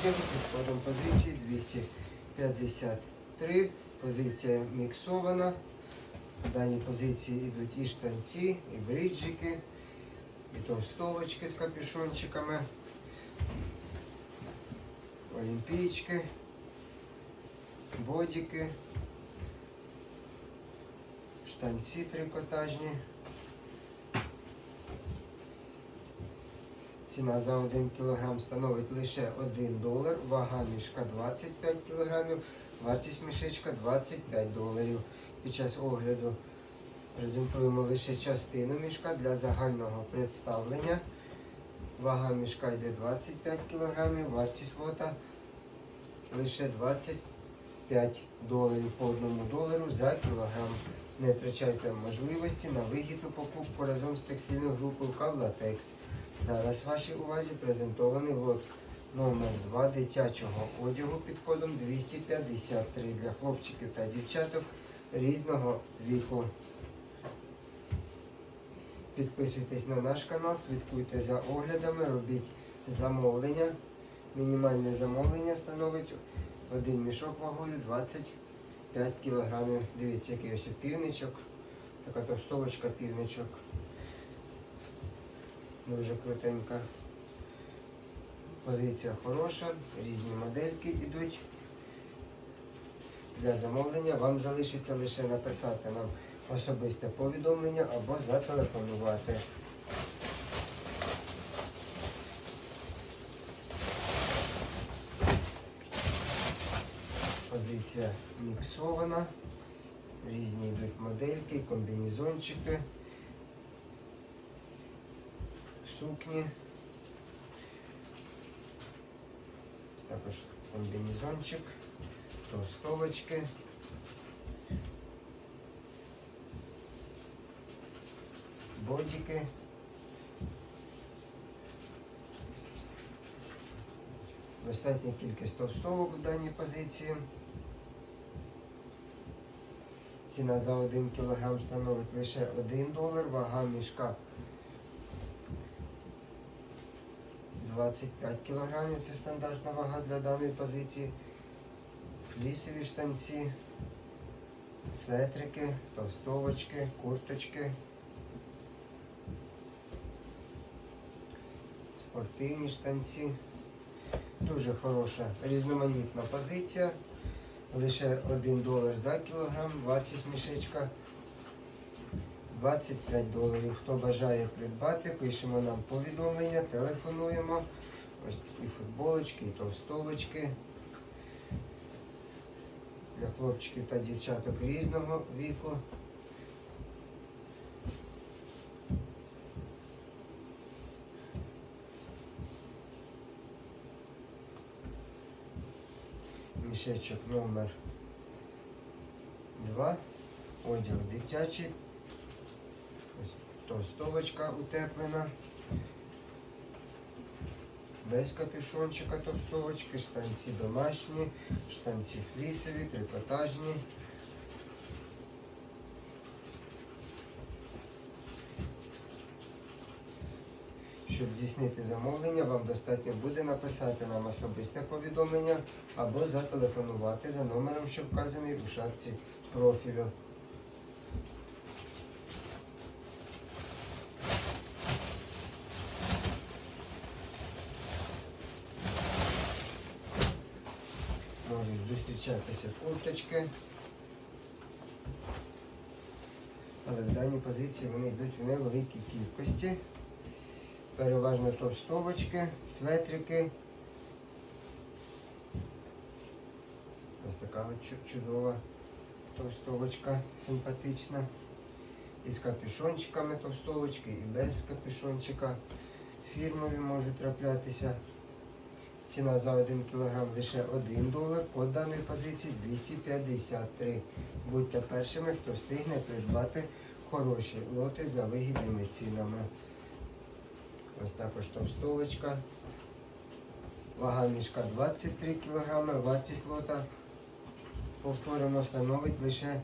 одягу під позиції 253. Позиція міксована. В даній позиції йдуть і штанці, і бриджики, і товстовочки з капюшончиками, олімпійчики, бодіки, штанці трикотажні. Ціна за 1 кг становить лише 1 долар, вага мішка 25 кг, вартість мішечка 25 доларів. Під час огляду презентуємо лише частину мішка для загального представлення. Вага мішка йде 25 кг, вартість лота лише 25 доларів по 1 долару за кілограм. Не втрачайте можливості на вигідну покупку разом з текстильною групою Кавлатекс. Зараз вашій увазі презентований лот номер 2 дитячого одягу під кодом 253 для хлопчиків та дівчаток різного віку. Підписуйтесь на наш канал, слідкуйте за оглядами, робіть замовлення. Мінімальне замовлення становить один мішок вагою 25 кг. Дивіться, який ось півничок, така товстовочка півничок. Дуже крутенька. Позиція хороша, різні модельки йдуть. Для замовлення вам залишиться лише написати нам особисте повідомлення або зателефонувати. Позиція міксована. Різні йдуть модельки, комбінезончики, сукні. Також комбінезончик, товстовочки. Бодики. Достатня кількість товстовок в даній позиції. Ціна за 1 кг становить лише 1 долар, вага мішка 25 кг. Це стандартна вага для даної позиції. Флісові штанці, светрики, товстовочки, курточки. Спортивні штанці. Дуже хороша різноманітна позиція. Лише 1 долар за кілограм, вартість мішечка 25 доларів. Хто бажає придбати, пишемо нам повідомлення, телефонуємо. Ось і футболочки, і товстовочки. Для хлопчиків та дівчаток різного віку. Мішечок номер 2. Одяг дитячий. Ось Товстовочка утеплена. Без капюшончика товстовочки, штанці домашні, штанці флісові, трикотажні. Щоб здійснити замовлення, вам достатньо буде написати нам особисте повідомлення або зателефонувати за номером, що вказаний у шапці профілю. Можуть зустрічатися курточки. Але в даній позиції вони йдуть в невеликій кількості. Переважно товстовочки, светрики. Ось така от чудова товстовочка, симпатична. І з капюшончиками товстовочки, і без капюшончика. Фірмові можуть траплятися. Ціна за 1 кг лише 1 долар. По даної позиції 253. Будьте першими, хто встигне придбати хороші лоти за вигідними цінами. Ось також товстовочка. Вага мішка 23 кг, вартість лота, повторимо, становить лише